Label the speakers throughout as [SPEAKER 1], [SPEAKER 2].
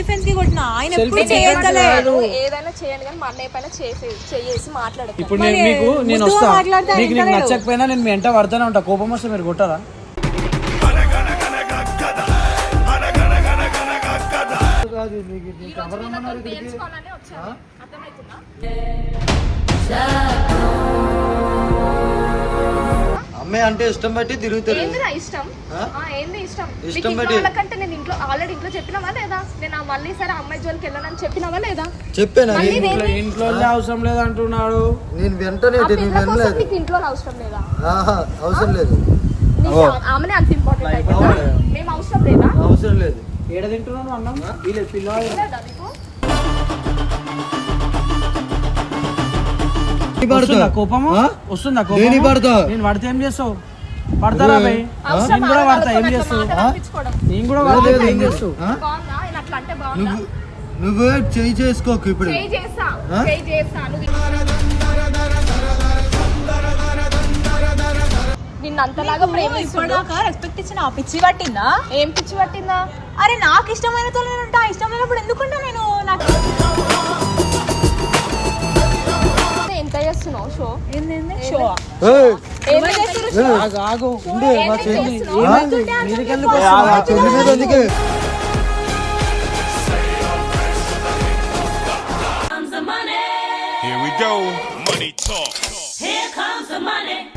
[SPEAKER 1] డిఫెన్స్కి కొట్టిన? ఆయన ఎప్పుడు
[SPEAKER 2] defense
[SPEAKER 1] చేయగలే
[SPEAKER 2] కాదు.
[SPEAKER 3] ఏదైనా చేయండి కానీ మా అన్నయ్య పైన చేసి చేసి మాట్లాడతాను
[SPEAKER 2] ఇప్పుడు నేను మీకు నేను వస్తా. మీకు నీకు. నచ్చకపోయినా నేను మీ ఎంట పడతానే ఉంటా. కోపం వస్తే మీరు కొట్టారా
[SPEAKER 4] అమ్మాయి అంటే ఇష్టం బట్టి తిరుగుతారు.
[SPEAKER 3] ఏందిరా ఇష్టం?
[SPEAKER 4] ఆ?
[SPEAKER 3] ఏంది ఇష్టం?
[SPEAKER 4] ఇష్టం
[SPEAKER 3] నీకు ఇంట్లో
[SPEAKER 4] బట్టి.
[SPEAKER 3] వాళ్ళకంటే నేను ఇంట్లో ఆల్రెడీ ఇంట్లో చెప్పినావా లేదా? నేను ఆ మళ్ళీ సరే అమ్మాయి జోలికి వెళ్ళనని చెప్పినావా లేదా?
[SPEAKER 4] చెప్పాను
[SPEAKER 3] మళ్ళీ
[SPEAKER 4] నేను?
[SPEAKER 2] ఇంట్లో ఇంట్లో అవసరం లేదు అంటున్నాడు
[SPEAKER 4] నేను వెంటనే
[SPEAKER 3] ఆ
[SPEAKER 4] నేను
[SPEAKER 3] పిల్ల కోసం
[SPEAKER 4] వినలేదు.
[SPEAKER 3] నీకు ఇంట్లో అవసరం లేదా?
[SPEAKER 4] ఆహా, అవసరం లేదు.
[SPEAKER 3] నీకు ఆ- ఆమెనే అంత ఇంపార్టెంట్ అయిపోయిందా? మేము అవసరం లేదా?
[SPEAKER 4] అవసరం లేదు.
[SPEAKER 2] ఏడ తింటున్నాను అన్నం? వీళ్ళు పిల్లవాడు
[SPEAKER 3] లేదా నీకు?
[SPEAKER 2] వస్తుందా కోపము? వస్తుందా కోపము?
[SPEAKER 4] పడతా?
[SPEAKER 2] నేను పడితే ఏం చేస్తావు? పడతారా భయ్
[SPEAKER 3] అవసరం
[SPEAKER 2] నేను కూడా పడతా ఏం చేస్తావు. నేను కూడా పడతా ఏం చేస్తావు?
[SPEAKER 4] ఆ?
[SPEAKER 3] బాగుందా? నేను అట్లా అంటే బాగుందా?
[SPEAKER 4] నువ్వు నువ్వు చేయి చేసుకోకు ఇప్పుడు.
[SPEAKER 1] రెస్పెక్ట్ ఇచ్చిన ఆ పిచ్చి పట్టిందా?
[SPEAKER 3] ఏం పిచ్చి పట్టిందా?
[SPEAKER 1] అరే నాకు ఇష్టమైన నేను ఉంటా. ఇష్టం లేనప్పుడు ఎందుకుంటా నేను? నాకు
[SPEAKER 3] చేస్తున్నావు? షో?
[SPEAKER 1] షో
[SPEAKER 2] ఆగు,
[SPEAKER 4] ఉండు, మా చెల్లి. చెల్లి మీద.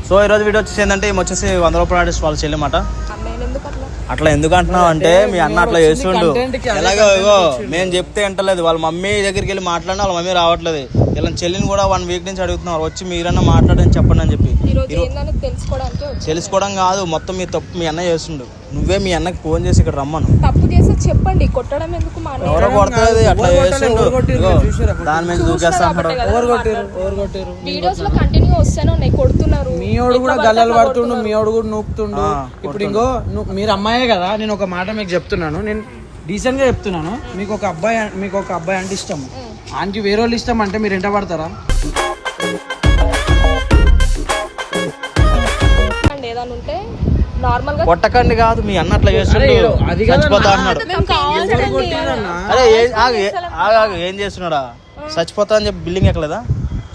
[SPEAKER 5] సో ఈ రోజు వీడియో వచ్చేసి ఏంటంటే ఈమె వచ్చేసి వంద రూపాయలు ఆర్టిస్ట్ వాళ్ళ చెల్లెమాట
[SPEAKER 3] అట్లా?
[SPEAKER 5] అట్లా ఎందుకు అంటున్నావు అంటే మీ అన్న అట్లా చేస్తుండు. ఎలాగో. మేము చెప్తే వింటలేదు. వాళ్ళ మమ్మీ దగ్గరికి వెళ్ళి మాట్లాడినా వాళ్ళ మమ్మీ రావట్లేదు. ఇలా చెల్లిని కూడా వన్ వీక్ నుంచి అడుగుతున్నారు. వచ్చి మీరన్నా మాట్లాడని చెప్పండి అని చెప్పి. తెలుసుకోవడం కాదు. మొత్తం మీ తప్పు మీ అన్న చేస్తుండు. నువ్వే మీ అన్నకి ఫోన్ చేసి ఇక్కడ రమ్మను.
[SPEAKER 3] తప్పు చేస్తే చెప్పండి. కొట్టడం ఎందుకు?
[SPEAKER 5] ఎవరో కొడుతుంది అట్లా చేస్తుండు? దాని మీద దూకేస్తా
[SPEAKER 3] వీడియోస్లో కంటిన్యూ వస్తూనే కొడుతున్నారు.
[SPEAKER 2] మీ వాడు కూడా గల్లలు పడుతుండు మీ. వాడు కూడా నూపుతుండు ఇప్పుడు ఇంకో మీరు అమ్మాయే కదా నేను ఒక మాట మీకు చెప్తున్నాను. నేను డీసెంట్గా చెప్తున్నాను. మీకు ఒక అబ్బాయి మీకు ఒక అబ్బాయి అంటే ఇష్టం ఆయనకి వేరే వాళ్ళు ఇష్టం అంటే మీరు ఎంట పడతారా?
[SPEAKER 3] అండ్ ఏదైనా ఉంటే నార్మల్గా
[SPEAKER 5] కొట్టకండి కాదు మీ అన్న అట్లా
[SPEAKER 2] అది కాదన్నా.
[SPEAKER 5] చచ్చిపోతా అన్నాడు? అరే ఏ- ఆగు, చేస్తున్నాడా? చచ్చిపోతా అని చెప్పి బిల్డింగ్ ఎక్కలేదా?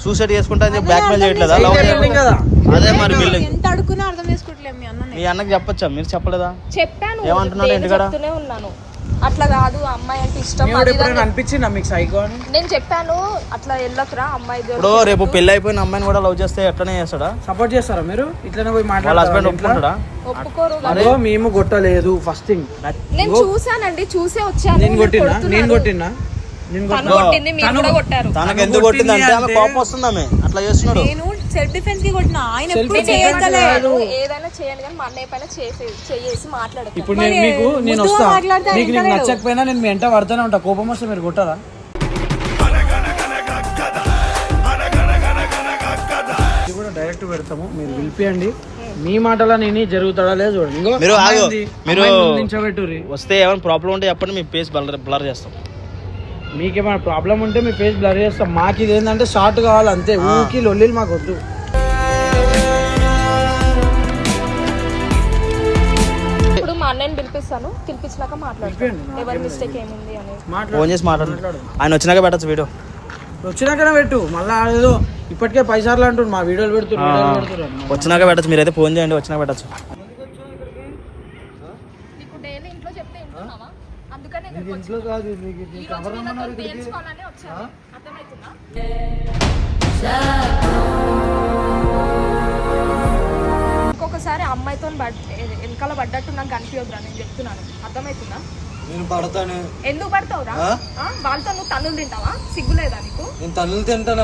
[SPEAKER 5] సూసైడ్ చేసుకుంటా అని చెప్పి బ్లాక్ మెయిల్ చేయట్లేదా. అదే మరి బిల్డింగ్
[SPEAKER 1] ఎంత అడుగునా అర్థం చేసుకోవట్లేదు మీ అన్న
[SPEAKER 5] మీ అన్నకి చెప్పొచ్చా? మీరు చెప్పలేదా?
[SPEAKER 3] చెప్పాను
[SPEAKER 5] ఏమంటున్నాడు
[SPEAKER 3] ఉన్నాను. అట్లా కాదు అమ్మాయి అంటే ఇష్టం. అది ఇది అని.
[SPEAKER 2] అనిపించిందా మీకు సైకో అని?
[SPEAKER 3] నేను చెప్పాను అట్లా వెళ్ళకురా అమ్మాయి జోలికి
[SPEAKER 5] ఇప్పుడు రేపు పెళ్ళి అయిపోయిన అమ్మాయిని కూడా లవ్ చేస్తే ఎట్లనే చేస్తాడా?
[SPEAKER 2] సపోర్ట్ చేస్తారా మీరు? ఇట్లనే పోయి
[SPEAKER 5] వాళ్ళ హస్బెండ్
[SPEAKER 2] మాట్లాడారు
[SPEAKER 5] ఒప్పుకుంటాడా?
[SPEAKER 3] ఒప్పుకోరు కదా.
[SPEAKER 2] అదో మేము కొట్టలేదు ఫస్ట్ థింగ్
[SPEAKER 3] నేను చూసానండి చూసే వచ్చాను.
[SPEAKER 2] నేను
[SPEAKER 3] మీరు
[SPEAKER 2] కొట్టినా
[SPEAKER 3] కొడుతున్నారు.
[SPEAKER 2] నేను కొట్టినా నేను
[SPEAKER 3] తను
[SPEAKER 2] కొట్టినా
[SPEAKER 3] కొట్టింది మీరు కూడా కొట్టారు.
[SPEAKER 5] తనకు ఎందుకు కొట్టింది అంటే ఆమె కోపం వస్తుంది ఆమె? అట్లా చేస్తున్నాడు.
[SPEAKER 1] నేను సెల్ఫ్ డిఫెన్స్కి కొట్టిన. ఆయన ఎప్పుడు
[SPEAKER 2] defense
[SPEAKER 1] చేయగలే
[SPEAKER 2] కాదు.
[SPEAKER 3] ఏదైనా చేయండి కానీ మా అన్నయ్య పైన చేసి చేసి మాట్లాడతాను
[SPEAKER 2] ఇప్పుడు నేను మీకు నేను వస్తా. మీకు నీకు
[SPEAKER 1] వింటలేడు.
[SPEAKER 2] నచ్చకపోయినా నేను మీ ఎంట పడతానే ఉంటా. కోపం వస్తే మీరు కొట్టారా ఇది కూడా డైరెక్ట్ పెడతాము. మీరు పిలిపియండి. మీ మాటలా నేను జరుగుతాడా లేదు చూడండి.
[SPEAKER 5] మీరు ఆగు. మీరు-. వస్తే ఏమైనా ప్రాబ్లం ఉంటే చెప్పండి. మీ ఫేస్ బ్లర్ బ్లర్ చేస్తాం.
[SPEAKER 2] మీకేమైనా ప్రాబ్లం ఉంటే మీ ఫేస్ బ్లర్ చేస్తాం. మాకు ఇది ఏంటంటే షార్ట్ కావాలి అంతే. ఊకి లొల్లిలు మాకు వద్దు
[SPEAKER 3] ఇప్పుడు మా అన్నయ్యని పిలిపిస్తాను. పిలిపించినాక మాట్లాడతాను. ఎవరి మిస్టేక్ ఏముంది అనేది
[SPEAKER 2] మాట్లాడు.
[SPEAKER 5] ఫోన్ చేసి మాట్లాడు. ఆయన వచ్చినాక పెట్టచ్చు వీడియో.
[SPEAKER 2] వచ్చినాకనే పెట్టు. మళ్ళీ ఏదో ఇప్పటికే పైసార్లు అంటుండు మా వీడియోలు పెడుతున్నారు
[SPEAKER 5] వచ్చినాక పెట్టచ్చు. మీరైతే ఫోన్ చేయండి వచ్చినాక పెట్టచ్చు
[SPEAKER 3] నీకు డైలీ ఇంట్లో చెప్తే వింటున్నావా ఇక్కడికి వచ్చి-
[SPEAKER 4] ఇంట్లో కాదు
[SPEAKER 3] వచ్చాను. అర్థమవుతుందా ఇంకొకసారి అమ్మాయితో వెనకాల పడ్డట్టు నాకు కనిపించదురా నేను చెప్తున్నాను. అర్థమవుతుందా
[SPEAKER 4] నేను పడతాను.
[SPEAKER 3] ఎందుకు పడతావురా? వాళ్ళతో నువ్వు తన్నులు తింటావా? సిగ్గులేదా నీకు?
[SPEAKER 4] నేను తల్లులు తింటాను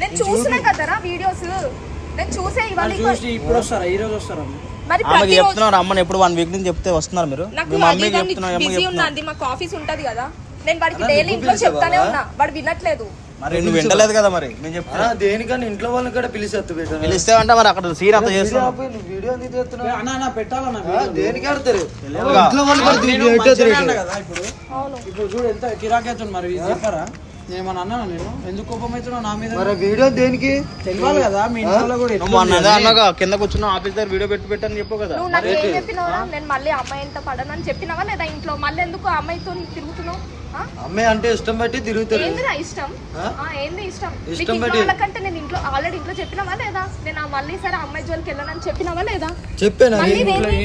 [SPEAKER 3] నేను చూసినా కదరా వీడియోస్. నేను చూసే ఇవాళ
[SPEAKER 2] ఇప్పుడు వస్తారా? ఈ రోజు వస్తారా?
[SPEAKER 3] ప్రతిరోజు
[SPEAKER 5] చెప్తున్నారు అమ్మని ఎప్పుడు వన్ వీక్ నుంచి చెప్తే వస్తున్నారు మీరు. మీ మమ్మీకి చెప్తున్నారు అమ్మకి
[SPEAKER 3] బిజీ ఉన్నది మాకు ఆఫీస్ ఉంటది కదా. నేను వాడికి డైలీ ఇంట్లో చెప్తానే ఉన్నా వాడు వినట్లేదు.
[SPEAKER 5] మరి నువ్వు వింటలేదు కదా మరి నేను చెప్తున్నా.
[SPEAKER 4] ఆ, దేనికన్నా ఇంట్లో వాళ్ళని కూడా పిలిచేస్తా పెట్టాను
[SPEAKER 5] పిలిస్తే అంటే మరి అక్కడ సీన్ అంత చేస్తున్నావు.
[SPEAKER 4] వీడియో ఎందుకు తీస్తున్నావు?
[SPEAKER 2] అన్న అన్న పెట్టాలన్న.
[SPEAKER 4] దేనికి ఆడతారు. ఇంట్లో వాళ్ళు కూడా
[SPEAKER 2] ఇప్పుడు.
[SPEAKER 3] అవును.
[SPEAKER 2] ఇప్పుడు చూడు ఎంత కిరాకేతుంది మరి చెప్పారా? నేను ఏమన్నా అన్నాను నేను? ఎందుకు కోపం అవుతున్నావు నా మీద?
[SPEAKER 4] మరి వీడియో దేనికి?
[SPEAKER 2] తెలియాలి కదా మీ ఇంట్లో కూడా
[SPEAKER 5] నువ్వు అన్నాగా కింద కూర్చున్న ఆఫీస్ దగ్గర వీడియో పెట్టి పెట్టని చెప్పు కదా.
[SPEAKER 3] నువ్వు నాకు ఏం చెప్పినావా నేను మళ్ళీ అమ్మాయి ఎంత పడనని చెప్పినావా లేదా ఇంట్లో? మళ్ళీ ఎందుకు అమ్మాయితో తిరుగుతున్నావు?
[SPEAKER 4] అమ్మాయి అంటే ఇష్టం బట్టి తిరుగుతారు
[SPEAKER 3] ఏందిరా ఇష్టం? ఏంది ఇష్టం?
[SPEAKER 4] ఇష్టం బట్టి.
[SPEAKER 3] వాళ్ళకంటే నేను ఇంట్లో ఆల్రెడీ ఇంట్లో చెప్పినావా లేదా? నేను మళ్ళీ సరే అమ్మాయి జోలికి వెళ్ళనని చెప్పినావా లేదా?
[SPEAKER 4] చెప్పాను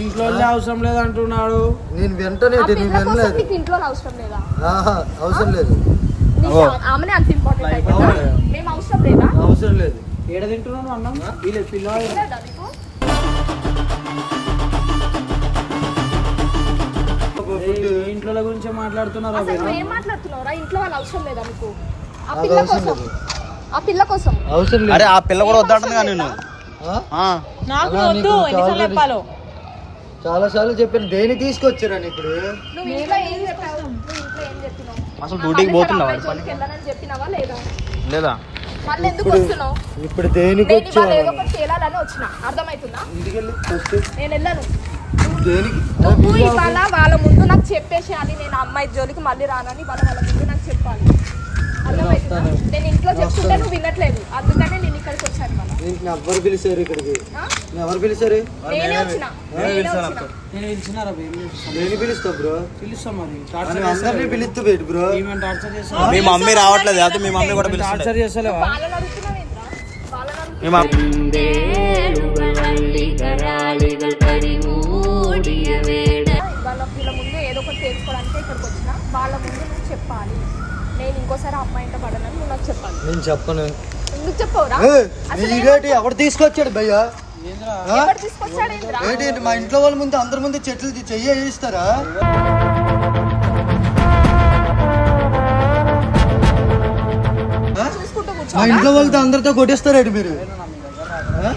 [SPEAKER 2] ఇంట్లో అవసరం లేదు అంటున్నాడు
[SPEAKER 4] నేను వెంటనే నేను
[SPEAKER 3] ఇంట్లో అవసరం లేదా?
[SPEAKER 4] అవసరం లేదు.
[SPEAKER 3] నీకు ఆ- ఆమెనే అంత ఇంపార్టెంట్ అయిపోయిందా? మేము అవసరం లేదా?
[SPEAKER 4] అవసరం లేదు.
[SPEAKER 2] ఏడ తింటున్నాను అన్నం? వీళ్ళు పిల్లవాడు
[SPEAKER 3] లేదా నీకు
[SPEAKER 2] ఇంట్లో గురించి మాట్లాడుతున్నారు
[SPEAKER 3] ఏం ఇంట్లో వాళ్ళు అవసరం లేదా ఆ పిల్ల కోసం.
[SPEAKER 4] లేదు.
[SPEAKER 3] ఆ పిల్ల కోసం.
[SPEAKER 4] అవసరం లేదు.
[SPEAKER 5] అరే ఆ పిల్ల కూడా వద్దంటుంది కానీ నేను.
[SPEAKER 4] ఆ?
[SPEAKER 5] ఆ.
[SPEAKER 1] నాకు
[SPEAKER 4] అలా
[SPEAKER 1] వద్దు.
[SPEAKER 4] నీకు
[SPEAKER 1] ఎన్నిసార్లు
[SPEAKER 4] already-
[SPEAKER 1] చెప్పాలో?
[SPEAKER 4] చాలా సార్లు చెప్పాను. దేని తీసుకొచ్చారని ఇప్పుడు?
[SPEAKER 3] నువ్వు ఇంట్లో ఏం చెప్పావు? నువ్వు ఇంట్లో ఏం చెప్పినావు?
[SPEAKER 5] అసలు డ్యూటీకి పోతున్నావా?
[SPEAKER 3] జోలికి వెళ్ళనని చెప్పినావా లేదా?
[SPEAKER 5] లేదా?
[SPEAKER 3] మళ్ళీ ఎందుకు వస్తున్నావు?
[SPEAKER 4] ఇప్పుడు దేనికి
[SPEAKER 3] నేను ఇవాళ ఏదో
[SPEAKER 4] వచ్చాను
[SPEAKER 3] ఒకటి చేయాలని వచ్చిన. అర్థమవుతుందా? నేను వెళ్ళను.
[SPEAKER 4] దేనికి?
[SPEAKER 3] నువ్వు ఇవాళ వాళ్ళ ముందు నాకు చెప్పేసేయాలి. నేను అమ్మాయి జోలికి మళ్ళీ రానని వాళ్ళ వాళ్ళ ముందు నాకు చెప్పాలి. అర్థమవుతుందా? నేను ఇంట్లో చెప్తుంటే నువ్వు వినట్లేదు. అందుకనే
[SPEAKER 4] ఎవరు పిలిచారు ఇక్కడికి? ఎవరు పిలిచారు?
[SPEAKER 3] నేనే
[SPEAKER 4] బ్రో.
[SPEAKER 2] పిలుస్తాం టార్చర్
[SPEAKER 4] అందరినీ పిలుస్తూ పెట్టు బ్రో.
[SPEAKER 5] మీ మమ్మీ రావట్లేదు అయితే మీ మమ్మీ కూడా
[SPEAKER 2] టార్చర్ చేస్తలేవా?
[SPEAKER 3] వాళ్ళ వీళ్ళ ముందు ఏదో ఒకటి తెలుసుకోవడానికి ఇక్కడికి వచ్చిన. వాళ్ళ ముందు నువ్వు చెప్పాలి. నేను ఇంకోసారి అమ్మాయి ఇంట పడనని నువ్వు నాకు చెప్పాలి.
[SPEAKER 4] నేను చెప్పను.
[SPEAKER 3] ఎందుకు చెప్పవురా?
[SPEAKER 4] ఎవరు తీసుకొచ్చాడు భయ్యా? ఏంటి ఏంటి? మా ఇంట్లో వాళ్ళ ముందు అందరి ముందు చెట్లు తీ- చెయ్యి వేయిస్తారా? ఆ?
[SPEAKER 3] చూసుకుంటూ కూర్చో
[SPEAKER 4] మా ఇంట్లో వాళ్ళతో అందరితో కొట్టేస్తారేంటి మీరు ఆ?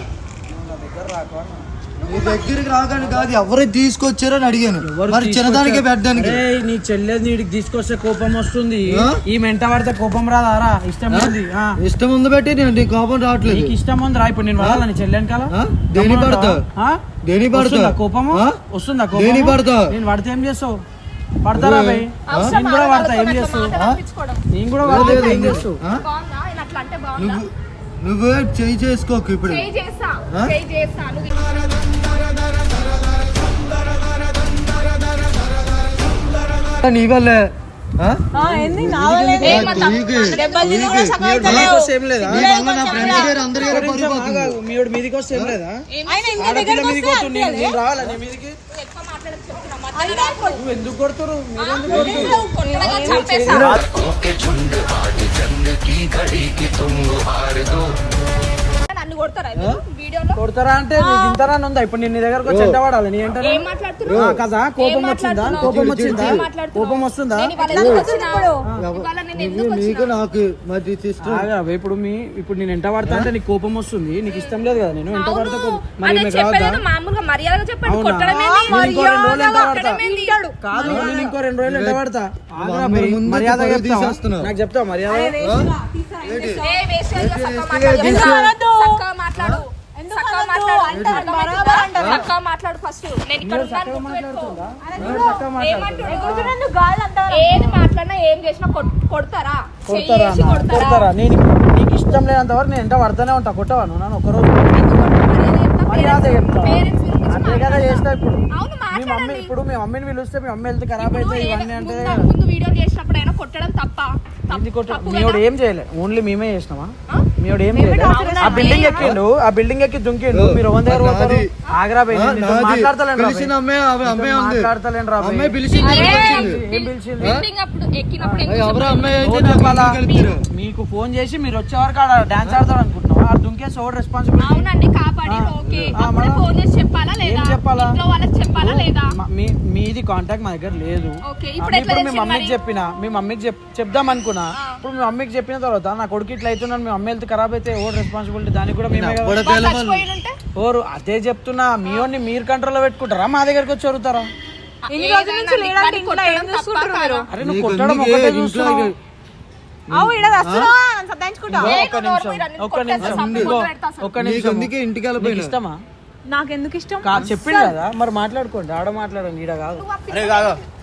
[SPEAKER 4] మీ దగ్గరికి రాగానే కాదు ఎవరు తీసుకొచ్చారో అని అడిగాను. మరి చిన్నదానికే పెట్టడానికి.
[SPEAKER 2] ఏయ్, నీ చెల్లెది నీటికి తీసుకొస్తే కోపం వస్తుంది.
[SPEAKER 4] ఆ?
[SPEAKER 2] ఈ మెంట పడితే కోపం రాదారా ఇష్టం ఉంది. ఆ.
[SPEAKER 4] ఇష్టం ఉంది బట్టి నేను నీ కోపం రావట్లేదు.
[SPEAKER 2] నీకు ఇష్టం ఉంది రా ఇప్పుడు నేను వాడాలా నీ చెల్లెని కాల
[SPEAKER 4] ఆ? దేని పడతావు? దేని పడతావు?
[SPEAKER 2] వస్తుందా కోపము?
[SPEAKER 4] ఆ?
[SPEAKER 2] వస్తుందా కోపము?
[SPEAKER 4] దేని పడతావు?
[SPEAKER 2] నేను పడితే ఏం చేస్తావు? పడతారా భయ్
[SPEAKER 3] అవసరం
[SPEAKER 2] నేను కూడా పడతా ఏం చేస్తావు. నేను కూడా పడతా ఏం చేస్తావు?
[SPEAKER 4] ఆ?
[SPEAKER 3] బాగుందా? నేను అట్లా అంటే బాగుందా?
[SPEAKER 4] నువ్వు నువ్వు చెయ్యి చేసుకోకు ఇప్పుడు.
[SPEAKER 3] చేయి చేస్తా.
[SPEAKER 4] ఆ?
[SPEAKER 3] చేయి చేస్తా. నువ్వు
[SPEAKER 4] పడిపోతుంది
[SPEAKER 2] మీడు మీదికి వస్తే ఏం లేదా? మీదికి
[SPEAKER 1] వస్తే
[SPEAKER 2] నేను రావాలా నీ మీదికి? ఎందుకు కొడుతురు.
[SPEAKER 3] నన్ను కొడతారా మీరు వీడియోలో?
[SPEAKER 2] కొడతారా అంటే నీకు ఇంతరాని ఉందా ఇప్పుడు నేను నీ దగ్గరకు వచ్చి ఎంట పడాలి నీ ఎంట
[SPEAKER 3] ఏం మాట్లాడుతున్నావు?
[SPEAKER 2] కదా? కోపం వచ్చిందా? కోపం వచ్చిందా?
[SPEAKER 3] ఏం మాట్లాడుతున్నావు?
[SPEAKER 2] కోపం వస్తుందా?
[SPEAKER 4] నీకు? నాకు మరి సిస్టర్.
[SPEAKER 2] ఇప్పుడు మీ ఇప్పుడు నేను ఎంట పడతా అంటే నీకు కోపం వస్తుంది. నీకు ఇష్టం లేదు కదా? నేను ఎంట పడతా మరి
[SPEAKER 3] మామూలుగా మర్యాదగా చెప్పండి?
[SPEAKER 2] కాదు నేను ఇంకో రెండు రోజులు ఎంట పడతా ఆగురా
[SPEAKER 4] అందరి
[SPEAKER 2] బై,
[SPEAKER 4] ముందు
[SPEAKER 2] మర్యాద
[SPEAKER 4] పరువు
[SPEAKER 2] చెప్తావా?
[SPEAKER 4] తీసేస్తున్నావు.
[SPEAKER 2] నాకు చెప్తావా? మర్యాద
[SPEAKER 3] మాట్లాడు. చక్కగా మాట్లాడు. చక్కగా ఫస్ట్. నేను ఇక్కడ ఉన్నాను. ఏది మాట్లాడినా ఏం చేసినా కొడతారా?
[SPEAKER 2] కొడతారా నేను నీకు ఇష్టం లేనంత వరకు నేను ఎంట పడతానే ఉంటా. కొట్టవా నువ్వు నన్ను ఒకరోజు? అంతే కదా. చేస్తా ఇప్పుడు.
[SPEAKER 3] అవును
[SPEAKER 2] మీ మమ్మీ ఇప్పుడు మీ మమ్మీని పిలిస్తే మీ మమ్మీ వెళ్తే ఖరాబ్ అయితే ఇవన్నీ అంటే
[SPEAKER 3] ముందు- ముందు వీడియో చేసినప్పుడు అయినా కొట్టడం తప్ప కదా?
[SPEAKER 2] ఏం చేయలే. ఓన్లీ మేమే చేసినామా?
[SPEAKER 3] ఆ?
[SPEAKER 2] మీవాడు ఏం చేయలే. ఆ బిల్డింగ్ ఎక్కిండు ఆ బిల్డింగ్ ఎక్కి దుంకిండు. మీరు ఎవరి దగ్గర. ఆగ్రా పోయి
[SPEAKER 4] ఆ,
[SPEAKER 2] నేను నీతో
[SPEAKER 4] నాది.
[SPEAKER 2] మాట్లాడతలేను
[SPEAKER 4] పిలిచింది?
[SPEAKER 2] మీకు ఫోన్ చేసి మీరు వచ్చే వరకు ఆడ డాన్స్ ఆడతాడు అనుకుంటున్నావా? ఆ దుంకేసి ఎవరు రెస్పాన్సిబిలిటీ
[SPEAKER 3] అవునండి కాపాడి. ఓకే. ఫోన్ చేసి చెప్పాలా లేదా?
[SPEAKER 2] చెప్పాలా?
[SPEAKER 3] వాళ్ళకి చెప్పాలా లేదా?
[SPEAKER 2] మీది కాంటాక్ట్ మా దగ్గర లేదు.
[SPEAKER 3] ఓకే, ఇప్పుడు
[SPEAKER 2] మీ
[SPEAKER 3] తెలిసింది
[SPEAKER 2] మమ్మీకి? చెప్పిన మీ మమ్మీకి చెప్ చెప్దాం అనుకున్నా. ఇప్పుడు మీ మమ్మీకి చెప్పిన తర్వాత నా కొడుకు ఇట్లా అవుతున్నాను మీ మమ్మీ హెల్త్ ఖరాబ్ అయితే ఓవర్ రెస్పాన్సిబిలిటీ దానికి కూడా మేమే కదా. ఓరు అదే చెప్తున్నా. మీ ఓన్ని మీరు కంట్రోల్లో పెట్టుకుంటారా? మా దగ్గరకు వచ్చి చదువుతారా
[SPEAKER 1] ఇన్ని రోజుల నుంచి
[SPEAKER 3] ఏదైనా
[SPEAKER 1] లేడంటే
[SPEAKER 3] నీకు
[SPEAKER 1] ఇంట్లో ఏం
[SPEAKER 3] కొట్టడం
[SPEAKER 1] చూసుకుంటారు
[SPEAKER 3] తప్ప
[SPEAKER 1] మీరు?
[SPEAKER 2] అరే నువ్వు
[SPEAKER 4] నీకు
[SPEAKER 2] కొట్టడం
[SPEAKER 4] ఎందుకే
[SPEAKER 2] ఒకటే
[SPEAKER 4] ఇంట్లో
[SPEAKER 2] చూస్తున్నావు.
[SPEAKER 1] అవు ఇక్కడ వస్తున్నా సతాయించుకుంటావు
[SPEAKER 3] ఏ,
[SPEAKER 2] ఒక్క నిమిషం. ఒక్క నిమిషం. ఇదిగో. ఒక్క
[SPEAKER 4] నీకు
[SPEAKER 2] నిమిషం.
[SPEAKER 4] అందుకే ఇంటికి
[SPEAKER 2] నీకు
[SPEAKER 4] వెళ్ళిపోయినా
[SPEAKER 2] ఇష్టమా?
[SPEAKER 1] నాకెందుకు ఇష్టం?
[SPEAKER 2] కా చెప్పిండు కదా. మరి మాట్లాడుకోండి. ఆడ మాట్లాడండి ఈడ కాదు.
[SPEAKER 5] అరే కాదు.
[SPEAKER 3] నీకు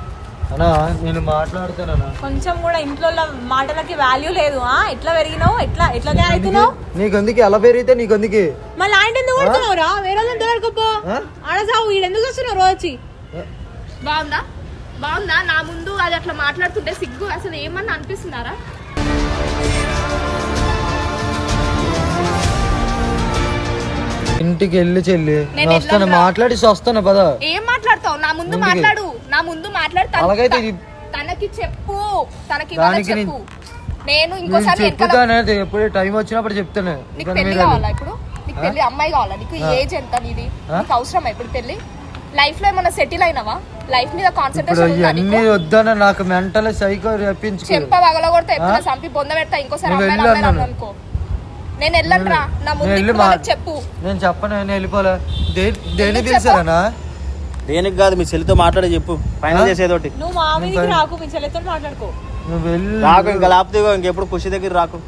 [SPEAKER 4] నేను
[SPEAKER 1] కొంచెం కూడా ఇంట్లో మాటలకి వాల్యూ లేదు. ఆ ఎట్లా పెరిగినావు? ఎట్లా ఎట్లా తయారవుతున్నావు
[SPEAKER 4] నీకు అందుకే ఎలా పెరిగితే నీకు అందుకే
[SPEAKER 1] మళ్ళీ ఆయన ఎందుకు కొడుతున్నావు రా? వేరే వాళ్ళని
[SPEAKER 4] ఆ?
[SPEAKER 1] ఆడసావు వీడు ఎందుకు వస్తున్నావు రోజు? వచ్చి
[SPEAKER 3] బాగుందా? బాగుందా? నా ముందు అది అట్లా మాట్లాడుతుంటే సిగ్గు. అసలు ఏమన్నా అనిపిస్తున్నారా
[SPEAKER 4] ఇంటికి వెళ్ళి చెల్లి వస్తాను. మాట్లాడేసి వస్తాను పద.
[SPEAKER 3] ఏం మాట్లాడతావు? నా ముందు మాట్లాడు. నా ముందు మాట్లాడు. తన-
[SPEAKER 4] అలాగైతే ఇది-
[SPEAKER 3] తనకి చెప్పు. తనకి చెప్పు. నేను ఇంకోసారి
[SPEAKER 4] చెప్తాను ఎప్పుడు టైం వచ్చినప్పుడు చెప్తాను.
[SPEAKER 3] నీకు
[SPEAKER 4] పెళ్ళి
[SPEAKER 3] కావాలా ఇప్పుడు? నీకు పెళ్ళి అమ్మాయి కావాలా? నీకు ఏజ్ ఎంత నీది? నీకు అవసరమా ఇప్పుడు పెళ్ళి లైఫ్లో ఏమన్నా సెటిల్ అయినావా? లైఫ్ మీద కాన్సన్ట్రేషన్ ఉందా నీకు?
[SPEAKER 4] వద్దన నాకు మెంటల్ సైకో రప్పించుకో.
[SPEAKER 3] చెంప పగల కొడతా ఎప్పుడు చంపి బొంద పెడతా ఇంకోసారి
[SPEAKER 4] అన్నాను.
[SPEAKER 3] అనుకో నేను నా ముందు
[SPEAKER 4] నేను వెళ్ళి
[SPEAKER 3] ఇప్పుడు
[SPEAKER 4] మా-
[SPEAKER 3] వాళ్ళకి చెప్పు.
[SPEAKER 4] నేను చెప్పను నేను వెళ్ళిపోలే. దే-
[SPEAKER 5] దేనికి కాదు మీ చెల్లితో మాట్లాడి చెప్పు. ఫైనల్ చేసేదోటి.
[SPEAKER 1] నువ్వు మా మీదకి రాకు మీ చెల్లెతో మాట్లాడుకో.
[SPEAKER 4] నువ్వు వెళ్ళి
[SPEAKER 5] రాకు ఇంకా లేకపోతే ఇగో ఇంకెప్పుడు ఖుషి దగ్గర రాకు.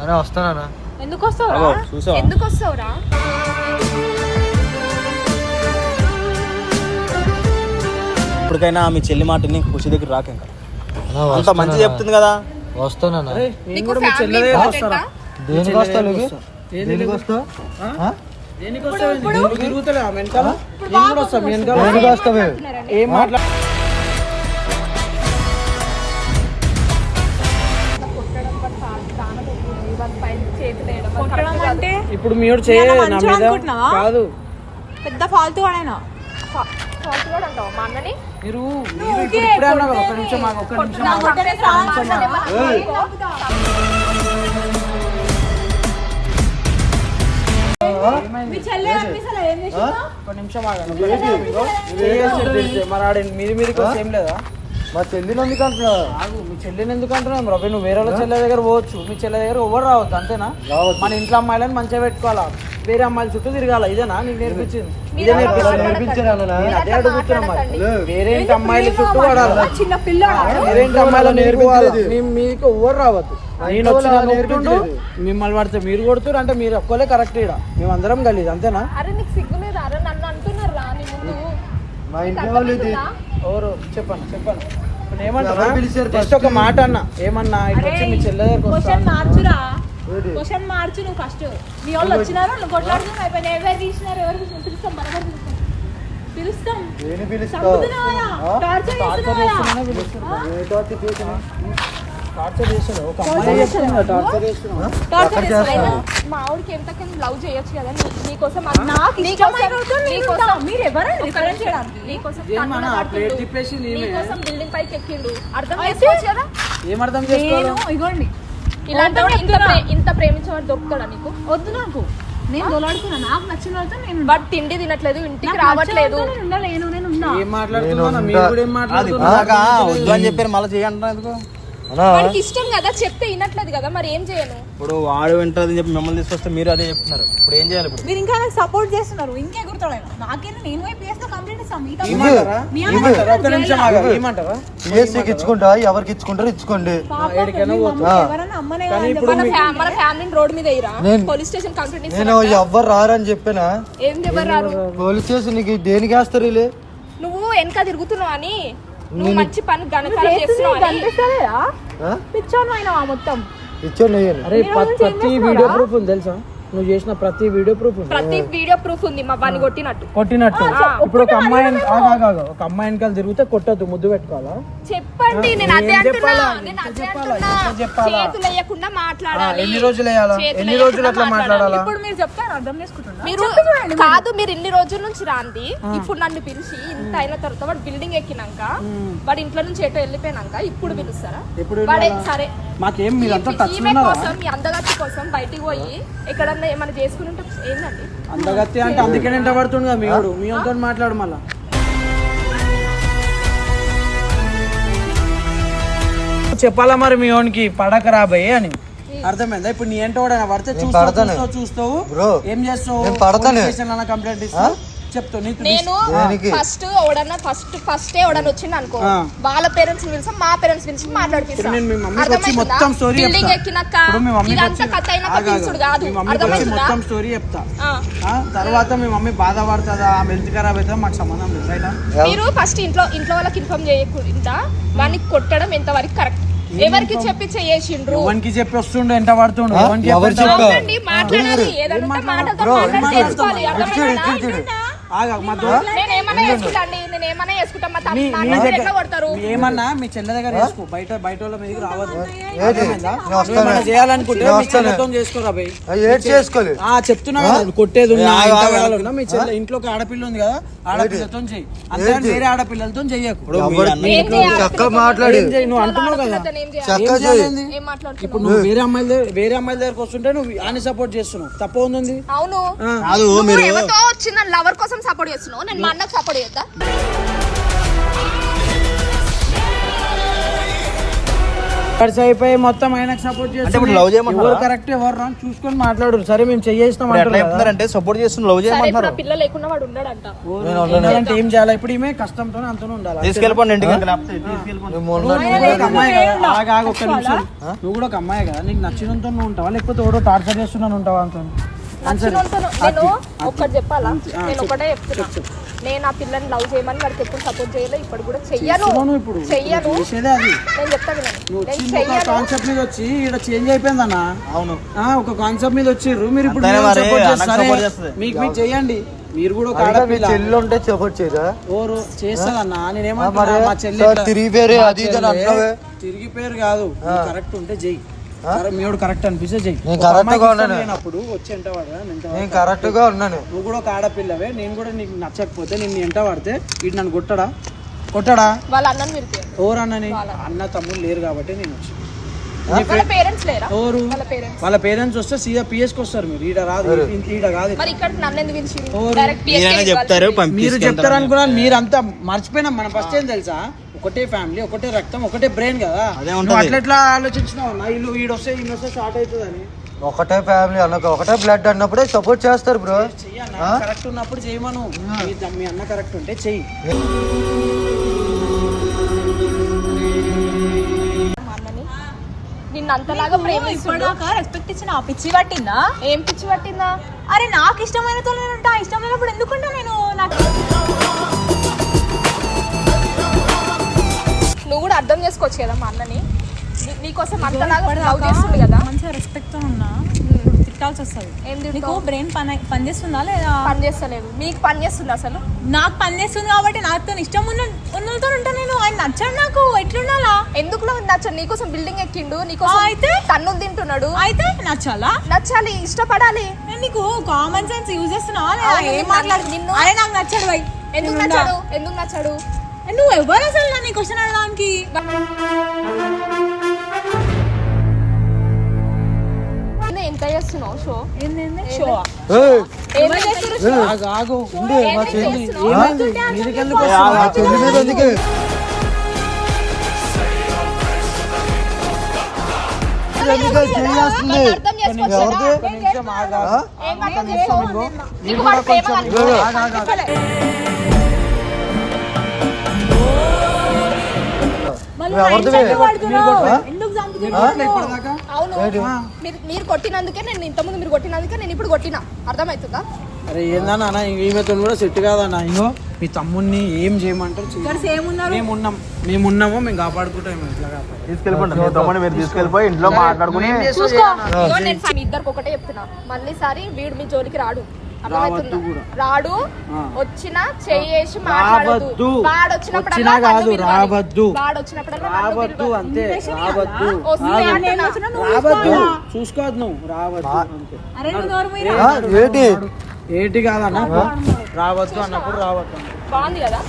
[SPEAKER 4] అని వస్తానా
[SPEAKER 1] ఎందుకు వస్తావు
[SPEAKER 5] అగో
[SPEAKER 1] రా?
[SPEAKER 5] చూసావా?
[SPEAKER 3] ఎందుకు వస్తావురా?
[SPEAKER 5] ఇప్పటికైనా మీ చెల్లి మాటని ఖుషి దగ్గర రాకు ఇంకా. అంత మంచి చెప్తుంది కదా.
[SPEAKER 4] వస్తానా
[SPEAKER 3] నీకు ఫ్యామిలీ ఇంపార్టెంటా?
[SPEAKER 4] దేనికి వస్తావు దేనికి వస్తావు?
[SPEAKER 2] దేనికి వస్తావు
[SPEAKER 4] దేనికి వస్తావే
[SPEAKER 2] ఏం మాట్లా ఇప్పుడు మీరు? కాదు.
[SPEAKER 1] పెద్ద ఫాల్తూ వాడైనా?
[SPEAKER 2] మీరు మీరు ఇప్పుడు ఒక్క నిమిషం ఒక్క నిమిషం నిమిషం మరి మీదకి వస్తే ఏం లేదా?
[SPEAKER 4] మా చెల్లిని ఎందుకు అంటున్నా
[SPEAKER 2] ఆగు మీ చెల్లిని ఎందుకు అంటున్నాం రవి నువ్వు వేరే వాళ్ళ చెల్లె దగ్గర పోవచ్చు. మీ చెల్లె దగ్గర ఎవరు రావద్దు అంతేనా? మన ఇంట్లో అమ్మాయిలను మంచిగా పెట్టుకోవాలా? వేరే అమ్మాయిల చుట్టూ తిరగాల? ఇదేనా నీకు నేర్పించింది? ఇదే నేను అదే అడుగుతున్నా మరి. వేరే ఇంటి అమ్మాయిల చుట్టూ పడాలి?
[SPEAKER 1] చిన్న పిల్లవాడు
[SPEAKER 2] వేరే ఇంటి అమ్మాయిల
[SPEAKER 4] నేర్పించలేదు.
[SPEAKER 2] మీ మీదకి ఎవరు రావద్దు? నేను వచ్చి నన్ను కొడుతుండు, మిమ్మల్ని పడితే మీరు కొడుతురు అంటే మీరు ఒక్కలే కరెక్ట్ ఇక్కడ మేమందరం కలిసి అంతేనా?
[SPEAKER 3] అరే నీకు సిగ్గు లేదు అరే నన్ను అంటున్నారు రా నీ ముందు.
[SPEAKER 4] మా ఇంట్లో వాళ్ళు ఇది
[SPEAKER 2] ఎవరు? చెప్పండి చెప్పండి ఇప్పుడు ఏమంటారా జస్ట్ ఒక మాట అన్న. ఏమన్నా ఇటు వచ్చి మీ చెల్లె దగ్గరకు
[SPEAKER 1] క్వశ్చన్ మార్చురా? క్వశ్చన్ మార్చు నువ్వు ఫస్ట్ మీ వాళ్ళు వచ్చినారు నువ్వు కొట్లాడుతున్నావు అయిపోయింది. ఎవరు తీసినారు ఎవరు పిలుస్తాం బరాబర్ పిలుస్తాం. పిలుస్తాం. టార్చర్ చేస్తున్నావా?
[SPEAKER 4] టార్చర్ చేసినా?
[SPEAKER 2] టార్చర్ చేస్తాడు ఒక అమ్మాయి చెప్తున్నా టార్చర్ చేస్తున్నా
[SPEAKER 1] టార్చర్ చేస్తున్నావా
[SPEAKER 3] మా ఆవిడకి లవ్ చేయొచ్చు కదా నీకోసం
[SPEAKER 1] నాకు
[SPEAKER 3] నీకోసం-
[SPEAKER 1] మీరు చేయడానికి?
[SPEAKER 3] బిల్డింగ్ పైకి ఎక్కిండు. అర్థం చేసుకోవచ్చు కదా?
[SPEAKER 2] ఏం అర్థం చేసుకోవాలి?
[SPEAKER 1] నేను ఇగోండి.
[SPEAKER 3] ఇలాంటి వాడు ఇంత ఇంత ప్రేమించేవాడు దొరుకుతాడా నీకు?
[SPEAKER 1] వద్దు నాకు. నేను దొలాడుకున్నా నాకు నచ్చిన వాళ్ళతో నేను
[SPEAKER 3] వాడు తిండి తినట్లేదు ఇంటికి రావట్లేదు.
[SPEAKER 1] నేను ఉండలేను నేను ఉన్నా.
[SPEAKER 2] ఏం మాట్లాడుతున్నా
[SPEAKER 4] నేను
[SPEAKER 2] మీరు. కూడా ఏం మాట్లాడుతున్నా
[SPEAKER 5] ఇప్పటిదాకా వద్దు అని చెప్పారు. మళ్ళీ చేయంటున్నా ఎందుకు?
[SPEAKER 3] వాడికి ఇష్టం కదా చెప్తే వినట్లేదు కదా మరి ఏం చేయను?
[SPEAKER 5] ఇప్పుడు వాడు వింటుంది అని చెప్పి మిమ్మల్ని తీసుకొస్తే మీరు అదే చెప్తున్నారు. ఇప్పుడు ఏం చేయాలి ఇప్పుడు?
[SPEAKER 1] మీరు ఇంకా నాకు సపోర్ట్ చేస్తున్నారు ఇంకే గుర్తాడు నాకేనా నేను కంప్లైంట్ మీ
[SPEAKER 2] ఒక్క నిమిషం ఆగా. ఏమంటారా?
[SPEAKER 4] ఇచ్చుకుంటా ఎవరికి ఇచ్చుకుంటారు? ఇచ్చుకోండి.
[SPEAKER 1] పాపం
[SPEAKER 2] ఏడికైనా
[SPEAKER 1] మీ
[SPEAKER 2] పోవచ్చు.
[SPEAKER 1] మమ్మీ ఎవరన్నా అమ్మనే
[SPEAKER 2] కానీ
[SPEAKER 1] కదా
[SPEAKER 2] ఇప్పుడు
[SPEAKER 3] మన ఫ్యా- మన ఫ్యామిలీని రోడ్ మీద
[SPEAKER 4] నేను-
[SPEAKER 3] పోలీస్ స్టేషన్ కంప్లైంట్
[SPEAKER 4] నేను
[SPEAKER 3] ఇస్తాను
[SPEAKER 4] ఎవ్వరు రారని చెప్పినా.
[SPEAKER 3] ఏం చెప్పారు
[SPEAKER 4] పోలీస్ స్టేషన్ నీకు దేనికి వేస్తారు వీళ్ళు
[SPEAKER 3] నువ్వు వెనక తిరుగుతున్నావు అని నువ్వు మంచి పని గణకారం చేస్తున్నావు?
[SPEAKER 1] పిచ్చోను అయినా మొత్తం.
[SPEAKER 4] ఇచ్చాను నేను.
[SPEAKER 2] అరే ప- ప్రతి వీడియో ప్రూఫ్ ఉంది తెలుసా? నువ్వు చేసిన ప్రతి వీడియో ప్రూఫ్ ఉంది.
[SPEAKER 3] ప్రతి వీడియో ప్రూఫ్ ఉంది మా వాడిని కొట్టినట్టు.
[SPEAKER 2] కొట్టినట్టు. ఇప్పుడు ఒక అమ్మాయి ఆగు, ఆగు, ఆగు. ఒక అమ్మాయి వెనకాల తిరిగితే కొట్టద్దు ముద్దు పెట్టుకోవాలా?
[SPEAKER 3] చెప్పండి నేను అదే
[SPEAKER 2] ఏం
[SPEAKER 3] అంటున్నా
[SPEAKER 2] చెప్పాలా?
[SPEAKER 3] నేను
[SPEAKER 2] చెప్పాలా?
[SPEAKER 3] అంటున్నా.
[SPEAKER 2] ఎంత చెప్పాలా?
[SPEAKER 3] చేతులు వేయకుండా మాట్లాడాలి.
[SPEAKER 2] ఎన్ని రోజులు వేయాలా?
[SPEAKER 3] చేతులు
[SPEAKER 2] ఎన్ని రోజులు
[SPEAKER 3] వేయకుండా
[SPEAKER 2] అట్లా మాట్లాడాలా.
[SPEAKER 1] ఇప్పుడు మీరు చెప్తాను అర్థం చేసుకుంటున్నా.
[SPEAKER 3] మీరు కాదు మీరు ఇన్ని రోజుల నుంచి రాంది. ఇప్పుడు నన్ను పిలిచి ఇంత అయిన తర్వాత వాడు బిల్డింగ్ ఎక్కినాక వాడి ఇంట్లో నుంచి ఎటో వెళ్ళిపోయినాక ఇప్పుడు పిలుస్తారా?
[SPEAKER 2] ఎప్పుడు
[SPEAKER 3] వాడే సరే.
[SPEAKER 2] మాకేం మీరంతా
[SPEAKER 3] ఈ-
[SPEAKER 2] టచ్
[SPEAKER 3] ఈమె
[SPEAKER 2] ఉన్నారా?
[SPEAKER 3] కోసం మీ అందగత్తి కోసం బయటికి పోయి ఎక్కడన్నా ఏమైనా చేసుకుని ఉంటే ఏందండి?
[SPEAKER 2] అందగత్తి అంటే అందుకే నింట పడుతుంది కదా మీడు మీ అంతా మాట్లాడు మళ్ళా. చెప్పాలా మరి మీ ఓన్కి పడక రాబోయే అని? అర్థమైందా? ఇప్పుడు నీ ఏంటో పడితే చూస్తావు
[SPEAKER 4] పడతాను.
[SPEAKER 2] చూస్తావు ఏం చేస్తావు? కంప్లైంట్ ఇస్తావు?
[SPEAKER 3] నేను? ఫస్ట్ ఎవడన్నా ఫస్ట్ ఫస్ట్ ఎవడన్నా వచ్చింది అనుకో. వాళ్ళ పేరెంట్స్ పిలిచి మా పేరెంట్స్ పిలిచి మాట్లాడిపిస్తా
[SPEAKER 2] ఇప్పుడు నేను మీ మమ్మీకి వచ్చి మొత్తం స్టోరీ
[SPEAKER 3] బిల్డింగ్
[SPEAKER 2] చెప్తా.
[SPEAKER 3] ఎక్కినాక ఇదంతా కథ అయినాక. పిలుచుడు కాదు.
[SPEAKER 2] మొత్తం స్టోరీ చెప్తా.
[SPEAKER 3] ఆ.
[SPEAKER 2] ఆ, తర్వాత మీ మమ్మీ బాధపడుతుందా? ఆమె హెల్త్ ఖరాబ్ అవుతుందా? మాకు సంబంధం లేదు రైటా
[SPEAKER 3] మీరు ఫస్ట్ ఇంట్లో ఇంట్లో వాళ్ళకి ఇన్ఫార్మ్ చేయకుండా వాడిని కొట్టడం ఎంతవరకు కరెక్ట్ ఎవరికి చెప్పి చేసిండ్రు?
[SPEAKER 2] ఎవరికి చెప్పి వస్తుండే? ఎంత పడుతుండు?
[SPEAKER 4] ఎవరు
[SPEAKER 2] చెప్పి
[SPEAKER 4] చెప్పా?
[SPEAKER 3] అవునండి, మాట్లాడాలి. ఏదైనా ఉంటే మాటలతో
[SPEAKER 4] బ్రో,
[SPEAKER 3] మాట్లాడి అర్థమైందా?
[SPEAKER 2] ఆగు, మా దో-
[SPEAKER 3] నేను ఏమన్నా మా
[SPEAKER 2] మీ-
[SPEAKER 3] తమ్ముడు
[SPEAKER 2] దగ్గర-
[SPEAKER 3] ఎట్లా కొడతారు?
[SPEAKER 2] మీ ఏమన్నా మీ చెల్లె దగ్గర చేసుకో బయట బయట వాళ్ళ మీదకి రావద్దు.
[SPEAKER 4] ఏది?
[SPEAKER 2] అర్థమైందా?
[SPEAKER 4] నేను వస్తాను.
[SPEAKER 2] నువ్వు ఏమన్నా చేయాలనుకుంటే
[SPEAKER 4] నేను
[SPEAKER 2] మీ
[SPEAKER 4] వస్తాను.
[SPEAKER 2] చెల్లెతో చేసుకోరా బై.
[SPEAKER 4] ఆ, ఏడ్ చేసుకోలే
[SPEAKER 2] ఆ చెప్తున్నా కదా, కొట్టేది ఉన్నా ఇంత మీ చెల్లె ఇంట్లోకి ఆడపిల్ల ఉంది కదా ఆడపిల్లతో చెయ్యి. అంతే
[SPEAKER 4] ఏంటి?
[SPEAKER 2] వేరే ఆడపిల్లలతో చెయ్యకు.
[SPEAKER 5] ఇప్పుడు మీ
[SPEAKER 4] ఎవరు-
[SPEAKER 5] అన్న
[SPEAKER 3] ఏం చేయాలి?
[SPEAKER 4] చక్కగా మాట్లాడి.
[SPEAKER 2] ఏం చేయి నువ్వు అంటున్నావు కదా.
[SPEAKER 3] ఆడపిల్లతో ఏం చేయాలి?
[SPEAKER 4] చక్కగా
[SPEAKER 2] ఏం
[SPEAKER 4] చేయి
[SPEAKER 2] చేయాలి?
[SPEAKER 3] ఏం మాట్లాడుతున్నావు?
[SPEAKER 2] ఇప్పుడు నువ్వు వేరే అమ్మాయిల దగ్గర వేరే అమ్మాయిల దగ్గరకు వస్తుంటే నువ్వు అని సపోర్ట్ చేస్తున్నావు. తప్ప ఉంది
[SPEAKER 3] అవును.
[SPEAKER 5] కాదు
[SPEAKER 3] నువ్వు
[SPEAKER 5] మీరు
[SPEAKER 3] ఎవరితో వచ్చిన లవర్ కోసం సపోర్ట్ చేస్తున్నావు? నేను మా అన్నకు సపోర్ట్ చేస్తా
[SPEAKER 2] ఖర్చు అయిపోయి మొత్తం ఆయనకు సపోర్ట్
[SPEAKER 5] అంటే ఇప్పుడు love చేయమంటారా?
[SPEAKER 2] ఎవరు కరెక్ట్ ఎవరు రాంగ్ చూసుకొని మాట్లాడు సరే మేము
[SPEAKER 5] ఎట్లా
[SPEAKER 2] అంటారు.
[SPEAKER 5] చెప్తున్నారంటే సపోర్ట్ చేస్తున్న లవ్
[SPEAKER 3] ఆ పిల్ల లేకుండా వాడు ఉన్నాడంట
[SPEAKER 2] ఉండాలంటే ఏం చేయాలి? ఇప్పుడు ఈమె కష్టంతోనే అంతనే ఉండాలి.
[SPEAKER 5] తీసుకెళ్ళిపోండి ఇంటికి
[SPEAKER 2] ఆగు, ఆగు, ఒక్క నిమిషం. నువ్వు కూడా ఒక అమ్మాయి కదా. నీకు నచ్చినంత నువ్వు ఉంటావా? లేకపోతే ఎవడో టార్చర్ చేస్తున్నాను ఉంటావా అంత
[SPEAKER 3] నచ్చినంత నేను ఒక్కటి చెప్పాలా? నేను ఒకటే చెప్తున్నా. నేను ఆ పిల్లని లవ్ చేయమని వాడికి ఎప్పుడు సపోర్ట్ చేయలేదు ఇప్పుడు కూడా చెయ్యను.
[SPEAKER 2] ఇప్పుడు?
[SPEAKER 3] చెయ్యను. నేను చెప్తా వినండి.
[SPEAKER 2] నువ్వు
[SPEAKER 3] నేను
[SPEAKER 2] వచ్చింది ఒక
[SPEAKER 3] చెయ్యను.
[SPEAKER 2] కాన్సెప్ట్ మీద వచ్చి ఇక్కడ చేంజ్ అయిపోయిందన్న
[SPEAKER 5] అవును.
[SPEAKER 2] ఆ, ఒక కాన్సెప్ట్ మీద వచ్చిర్రు. మీరు ఇప్పుడు
[SPEAKER 5] అంతేనే
[SPEAKER 2] మీరు
[SPEAKER 5] మరి,
[SPEAKER 2] support
[SPEAKER 5] అన్నకు
[SPEAKER 2] చేస్తారే.
[SPEAKER 5] support చేస్తది.
[SPEAKER 2] మీకు మీరు చెయ్యండి మీరు కూడా ఒక
[SPEAKER 4] అడిగా మీ
[SPEAKER 2] ఆడపిల్ల.
[SPEAKER 4] చెల్లి ఉంటే సపోర్ట్ చేయరా?
[SPEAKER 2] ఓరు చేస్తాదన్నా నేనేమంటున్నా?
[SPEAKER 4] మరి
[SPEAKER 2] మా చెల్లి
[SPEAKER 4] సార్ తిరిగి పేరే
[SPEAKER 2] మా
[SPEAKER 4] అది ఇది అని
[SPEAKER 2] చెల్లి
[SPEAKER 4] అంటున్నావే.
[SPEAKER 2] తిరిగి పేరు కాదు. కరెక్ట్ ఉంటే చెయ్యి. మీడు కరెక్ట్ అనిపిస్తే చెయ్యి.
[SPEAKER 4] నేను
[SPEAKER 2] అమ్మాయికి
[SPEAKER 4] గా ఉన్నాను.
[SPEAKER 2] లేనప్పుడు వచ్చి ఎంట పడరా? నేను.
[SPEAKER 4] కరెక్ట్గా ఉన్నాను.
[SPEAKER 2] నువ్వు కూడా ఒక ఆడపిల్లవే నేను కూడా నీకు నచ్చకపోతే నేను ఎంట పడితే వీడు నన్ను కొట్టడా? కొట్టడా?
[SPEAKER 3] వాళ్ళ అన్నని మీరు
[SPEAKER 2] ఎవరు అన్నని? అన్న. తమ్ముడు లేరు కాబట్టి నేను వచ్చి.
[SPEAKER 3] వాళ్ళ పేరెంట్స్ లేరా?
[SPEAKER 2] ఎవరు?
[SPEAKER 3] వాళ్ళ పేరెంట్స్
[SPEAKER 2] వాళ్ళ పేరెంట్స్ వస్తే సీదా పిఎస్కి వస్తారు మీరు. ఈడ రాదు. ఈడ కాదు
[SPEAKER 3] మరి ఇక్కడ నన్ను ఎందుకు పిలిచింది
[SPEAKER 2] ఎవరు?
[SPEAKER 3] డైరెక్ట్
[SPEAKER 5] మీరైనా చెప్తారు
[SPEAKER 2] మీరు చెప్తారు అనుకున్నా మీరంతా మర్చిపోయినాం. మనం ఫస్ట్ ఏం తెలుసా? ఒకటే ఫ్యామిలీ ఒకటే రక్తం ఒకటే బ్రెయిన్ కదా.
[SPEAKER 5] అదే
[SPEAKER 2] నువ్వు
[SPEAKER 5] ఉంటది.
[SPEAKER 2] అట్లా ఎట్లా ఆలోచించినావు వీడు వస్తే ఈయన వస్తే స్టార్ట్ అవుతుందని.
[SPEAKER 4] ఒకటే ఫ్యామిలీ అన్నకు ఒకటే బ్లడ్ అన్నప్పుడే సపోర్ట్ చేస్తారు బ్రో
[SPEAKER 2] చెయ్యన్న కరెక్ట్ ఉన్నప్పుడు చేయమను. మీ మీ అన్న కరెక్ట్ ఉంటే చెయ్యి.
[SPEAKER 3] మా అన్నని? నిన్ను అంతలాగా ప్రేమిస్తున్నా
[SPEAKER 1] ఇప్పటిదాకా రెస్పెక్ట్ ఇచ్చిన ఆ పిచ్చి పట్టిందా?
[SPEAKER 3] ఏం పిచ్చి పట్టిందా?
[SPEAKER 1] అరే నాకు ఇష్టమైన తో నేను ఉంటా. ఇష్టం లేనప్పుడు ఎందుకుంటా నేను?
[SPEAKER 3] చేసుకోవచ్చు కదా మా అన్నని? నీకోసం అంతలాగా లవ్ చేస్తుంది కదా?
[SPEAKER 1] మంచిగా రెస్పెక్ట్తో ఉన్నా. తిట్టాల్సి వస్తుంది. నీకు? బ్రెయిన్ పని పని చేస్తుందా లేదా?
[SPEAKER 3] పని చేస్తలేదు. మీకు పని చేస్తుంది అసలు?
[SPEAKER 1] నాకు పని చేస్తుంది కాబట్టి నాతో ఇష్టం ఉన్న ఉన్నతో ఉంటా నేను. ఆయన నచ్చాడు నాకు. ఎట్లుండాలా?
[SPEAKER 3] ఎందుకు నచ్చ నీకోసం బిల్డింగ్ ఎక్కిండు. నీకోసం
[SPEAKER 1] అయితే?
[SPEAKER 3] తన్నులు తింటున్నాడు.
[SPEAKER 1] అయితే నచ్చాలా?
[SPEAKER 3] నచ్చాలి. ఇష్టపడాలి.
[SPEAKER 1] నేను నీకు కామన్ సెన్స్ యూజ్?
[SPEAKER 3] అవును,
[SPEAKER 1] ఏం మాట్లాడు
[SPEAKER 3] నిన్ను-
[SPEAKER 1] అరే నాకు నచ్చాడు
[SPEAKER 3] ఎందుకు నచ్చాడు? ఎందుకు నచ్చాడు?
[SPEAKER 1] నువ్వు ఎవరు అసలు నన్ను క్వశ్చన్ అడగడానికి?
[SPEAKER 3] ఎంత చేస్తున్నావు? షో?
[SPEAKER 1] ఏంటంటే షో
[SPEAKER 2] ఆగు,
[SPEAKER 4] ఉండు మా
[SPEAKER 3] ఏమై
[SPEAKER 4] చెల్లి
[SPEAKER 3] చేస్తున్నావు?
[SPEAKER 2] ఏమైంది మీదికెందుకు
[SPEAKER 4] మా చెల్లి మీద ఎందుకు? ఎందుకు చేయాల్సింది
[SPEAKER 3] అర్థం చేసుకోవచ్చు
[SPEAKER 4] ఎవరిది?
[SPEAKER 3] నీకు
[SPEAKER 2] మీరు
[SPEAKER 3] కొట్టినందుకే నేను ఇంతకుముందు మీరు కొట్టినందుకే నేను ఇప్పుడు కొట్టినా. అర్థమవుతుందా?
[SPEAKER 2] అరే ఏందన్నా ఈమెతో కూడా సెట్ కాదన్న. ఇగో మీ తమ్ముడిని ఏం చేయమంటారు
[SPEAKER 1] సేమ్ ఉన్నారు
[SPEAKER 2] మేము ఉన్నాం మేము ఉన్నామో మేము కాపాడుకుంటాం
[SPEAKER 5] తీసుకెళ్ళిపోండి మీరు తీసుకెళ్ళిపోయి ఇంట్లో మాట్లాడుకుని
[SPEAKER 3] ఇద్దరికి ఒకటే చెప్తున్నా. మళ్ళీ సారి వీడు మీ జోలికి రాడు. అర్థమవుతుందా? రాడు. వచ్చినా చేసి మాట్లాడదు
[SPEAKER 2] రావద్దు. వచ్చినా. రావద్దు. అంతే రావద్దు.
[SPEAKER 3] అంటున్నా.
[SPEAKER 2] రావద్దు చూసుకోవద్దు నువ్వు రావద్దు అంతే
[SPEAKER 1] అరే నువ్వు నోరు మూయరా.
[SPEAKER 4] ఆ, ఏంటి
[SPEAKER 2] ఏంటి కాదన్న రావద్దు అన్నప్పుడు రావద్దు అంతే.
[SPEAKER 3] బాగుంది కదా